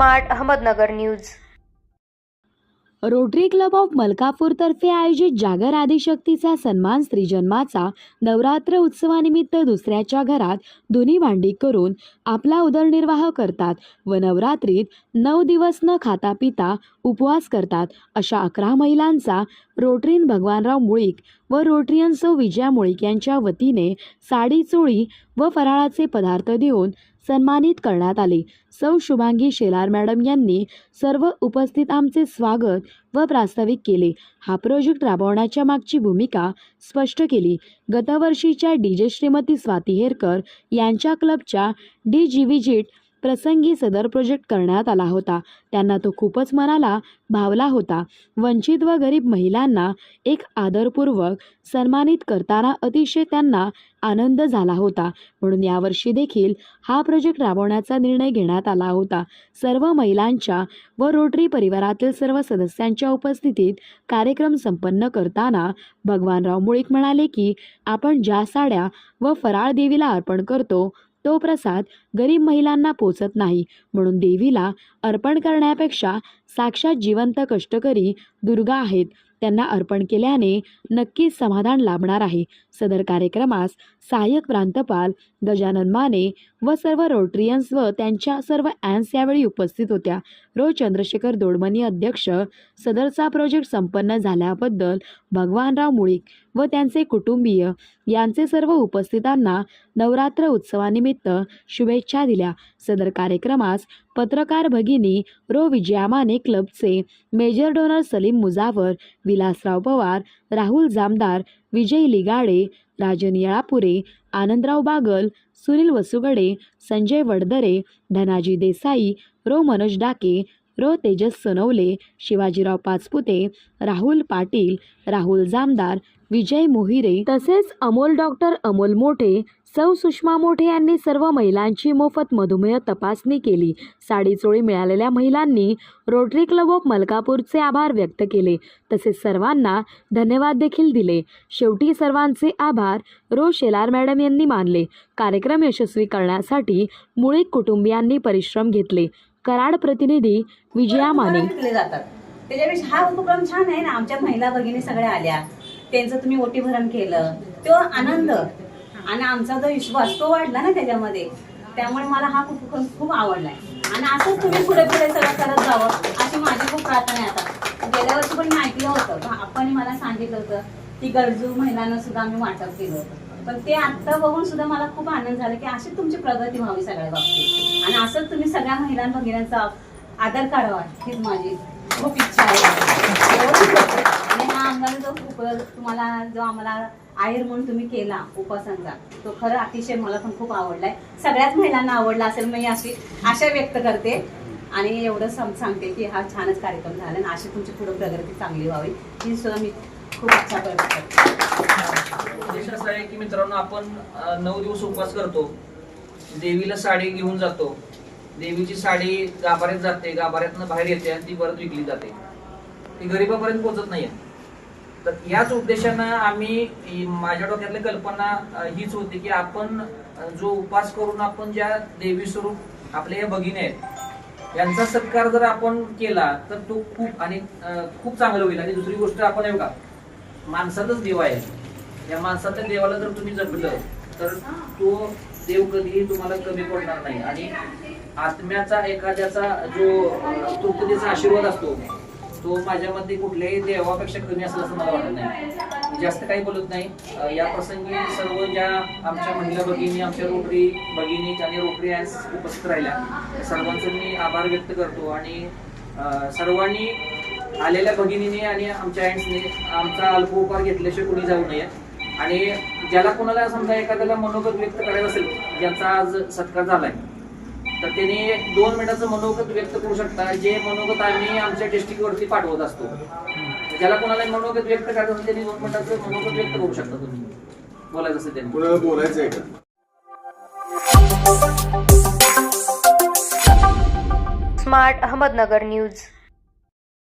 Smart Ahmednagar news. Rotary club of मलकापूरतर्फे आयोजित जागर आदिशक्तीचा सन्मान स्त्रीजन्माचा नवरात्र उत्सवानिमित्त दुसऱ्याच्या घरात धुनी भांडी करून आपला उदरनिर्वाह करतात व नवरात्रीत नऊ दिवस न खाता पिता उपवास करतात अशा अकरा महिलांचा रोटरीन भगवानराव मुळीक व रोटरियन सौ विजया मुळीक यांच्या वतीने साडी चोळी व फराळाचे पदार्थ देऊन सन्मानित करण्यात आले. सौ शुभांगी शेलार मॅडम यांनी सर्व उपस्थित आमचे स्वागत व प्रास्ताविक केले. हा प्रोजेक्ट राबवण्याच्या मागची भूमिका स्पष्ट केली. गतवर्षीच्या डी जे श्रीमती स्वाती हेरकर यांच्या क्लबच्या डी जी विजिट प्रसंगी सदर प्रोजेक्ट करण्यात आला होता. त्यांना तो खूपच मनाला भावला होता. वंचित व गरीब महिलांना एक आदरपूर्वक सन्मानित करताना अतिशय त्यांना आनंद झाला होता. म्हणून यावर्षी देखील हा प्रोजेक्ट राबवण्याचा निर्णय घेण्यात आला होता. सर्व महिलांच्या व रोटरी परिवारातील सर्व सदस्यांच्या उपस्थितीत कार्यक्रम संपन्न करताना भगवानराव मुळीक म्हणाले की आपण ज्या साड्या व फराळ देवीला अर्पण करतो तो प्रसाद गरीब महिलांना पोचत नाही म्हणून देवीला अर्पण करण्यापेक्षा साक्षात जिवंत कष्टकरी दुर्गा आहेत. त्यांना अर्पण केल्याने नक्कीच समाधान लाभणार आहे. सदर कार्यक्रमास सहाय्यक प्रांतपाल गजानन माने व सर्व रोटरियन्स व त्यांच्या सर्व ॲन्स यावेळी उपस्थित होत्या. रोज चंद्रशेखर दोडमनी अध्यक्ष सदरचा प्रोजेक्ट संपन्न झाल्याबद्दल भगवानराव मुळीक व त्यांचे कुटुंबीय यांचे सर्व उपस्थितांना नवरात्र उत्सवानिमित्त शुभेच्छा दिल्या. सदर कार्यक्रमास पत्रकार भगिनी रो विजयामाने क्लबचे major donor Salim Mujawar Vilasrao Pawar Rahul Jamdar Vijay Ligade Rajan Yelapure Anandrao Bagal Sunil Vasugade Sanjay Vadadare Dhanaji Desai Ro Manoj Dake Ro Tejas Sonawale Shivajirao Pachpute Rahul Patil Rahul Jamdar Vijay Mohire तसेच Amol doctor Amol मोठे सौ सुषमा मोठे यांनी सर्व महिलांची मोफत मधुमेह तपासणी केली. साडी चोळी मिळालेल्या महिलांनी रोटरी क्लब ऑफ मलकापूरचे आभार व्यक्त केले. तसेच सर्वांना धन्यवाद देखील दिले. शेवटी सर्वांचे आभार रो शेलार मॅडम यांनी मानले. कार्यक्रम यशस्वी करण्यासाठी मुळीक कुटुंबियांनी परिश्रम घेतले. कराड प्रतिनिधी विजया माने. त्याच्यापेक्षा हा उपक्रम छान आहे ना. आमच्या महिला भगिनी सगळ्या आल्या. त्यांचं तुम्ही ओटी भरण केलं. तो आनंद आणि आमचा जो विश्वास तो वाढला ना त्याच्यामध्ये. त्यामुळे मला हा उपक्रम खूप आवडलाय. आणि असंच तुम्ही पुढे पुढे सगळं करत जावं अशी माझी खूप प्रार्थना आहे आता. गेल्या वर्षी पण मी ऐकलं होतं आपण मला सांगितलं होतं की गरजू महिलांना सुद्धा आम्ही वाटप केलं होतं. पण ते आत्ता बघून सुद्धा मला खूप आनंद झाला की अशी तुमची प्रगती व्हावी सगळ्या बाबतीत. आणि असंच तुम्ही सगळ्या महिलां भगिन्यांचा आदर काढावा हीच माझी खूप इच्छा आहे. आणि हा आम्हाला जो खूप तुम्हाला जो आम्हाला आयर म्हणून तुम्ही केला उपासांचा तो खरं अतिशय मला पण खूप आवडलाय. सगळ्याच महिलांना आवडला असेल मी अशी आशा व्यक्त करते. आणि एवढं सम सांगते की हा छानच कार्यक्रम झाला आणि अशी तुमची पुढे प्रगती चांगली व्हावी. ही सुद्धा मी खूप इच्छा करते. असं आहे की मित्रांनो आपण नऊ दिवस उपवास करतो. देवीला साडी घेऊन जातो. देवीची साडी गाभाऱ्यात जाते गाभाऱ्यातनं बाहेर येते आणि ती परत विकली जाते. ती गरीबापर्यंत पोहोचत नाही तर याच उद्देशानं आम्ही माझ्या डोक्यातली कल्पना हीच होती की आपण जो उपास करून आपण ज्या देवी स्वरूप आपल्या या भगिनी आहेत यांचा सत्कार जर आपण केला तर तो खूप आणि खूप चांगलं होईल. आणि दुसरी गोष्ट आपण येऊ का माणसातच देव आहे या माणसाच्या देवाला जर तुम्ही जपलं तर तो देव कधीही तुम्हाला कमी पडणार नाही. आणि आत्म्याचा एखाद्याचा जो तृप्ततेचा आशीर्वाद असतो तो माझ्यामध्ये कुठल्याही देवापेक्षा कमी असेल असं मला वाटत नाही. जास्त काही बोलत नाही. या प्रसंगी सर्व ज्या आमच्या महिला भगिनी आमच्या रोटरी भगिनी आणि रोटरी ॲन्स उपस्थित राहिल्या त्या सर्वांचे मी आभार व्यक्त करतो. आणि सर्वांनी आलेल्या भगिनीने आणि आमच्या अँड्सने आमचा अल्प उपहार घेतल्याशिवाय कुणी जाऊ नये. आणि ज्याला कोणाला समजा एखाद्याला मनोगत व्यक्त करायचं असेल ज्यांचा आज सत्कार झालाय तर त्यांनी दोन मिनिटाचं मनोगत व्यक्त करू शकता जे मनोगत आम्ही आमच्या डिस्ट्रिक्टवरती पाठवत असतो. ज्याला कोणाला मनोगत व्यक्त करायचं असेल त्यांनी दोन मिनिटाचं मनोगत व्यक्त करू शकता तुम्ही. बोलायचं असेल त्यांनी. कुणाला बोलायचं आहे का? Smart Ahmednagar news.